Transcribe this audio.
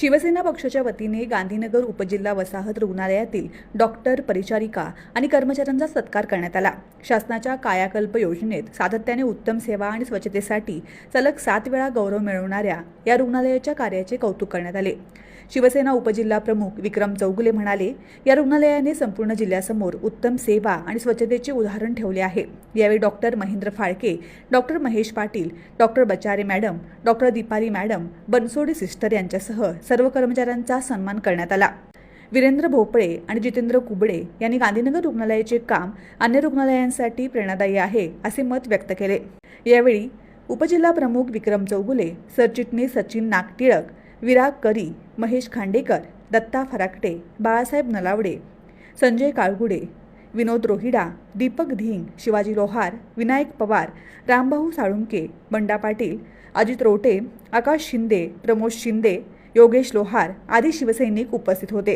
शिवसेना पक्षाच्या वतीने गांधीनगर उपजिल्हा वसाहत रुग्णालयातील डॉक्टर परिचारिका आणि कर्मचाऱ्यांचा सत्कार करण्यात आला. शासनाच्या कायाकल्प योजनेत सातत्याने उत्तम सेवा आणि स्वच्छतेसाठी सलग सात वेळा गौरव मिळवणाऱ्या या रुग्णालयाच्या कार्याचे कौतुक करण्यात आले. शिवसेना उपजिल्हा प्रमुख विक्रम चौगुले म्हणाले या रुग्णालयाने संपूर्ण जिल्ह्यासमोर उत्तम सेवा आणि स्वच्छतेचे उदाहरण ठेवले आहे. यावेळी doctor Mahendra Phalke doctor Mahesh Patil doctor Bachare madam doctor Deepali madam Bansode sister यांच्यासह सर्व कर्मचाऱ्यांचा सन्मान करण्यात आला. वीरेंद्र भोपळे आणि जितेंद्र कुबडे यांनी गांधीनगर रुग्णालयाचे काम अन्य रुग्णालयांसाठी प्रेरणादायी आहे असे मत व्यक्त केले. यावेळी उपजिल्हा प्रमुख विक्रम चौगुले सरचिटणीस सचिन नागटिळक विराग करी महेश खांडेकर दत्ता फराकटे बाळासाहेब नलावडे संजय काळगुडे विनोद रोहिडा दीपक धिंग शिवाजी लोहार विनायक पवार रामभाऊ साळुंके बंडा पाटील अजित रोटे आकाश शिंदे प्रमोद शिंदे योगेश लोहार आदी शिवसैनिक उपस्थित होते.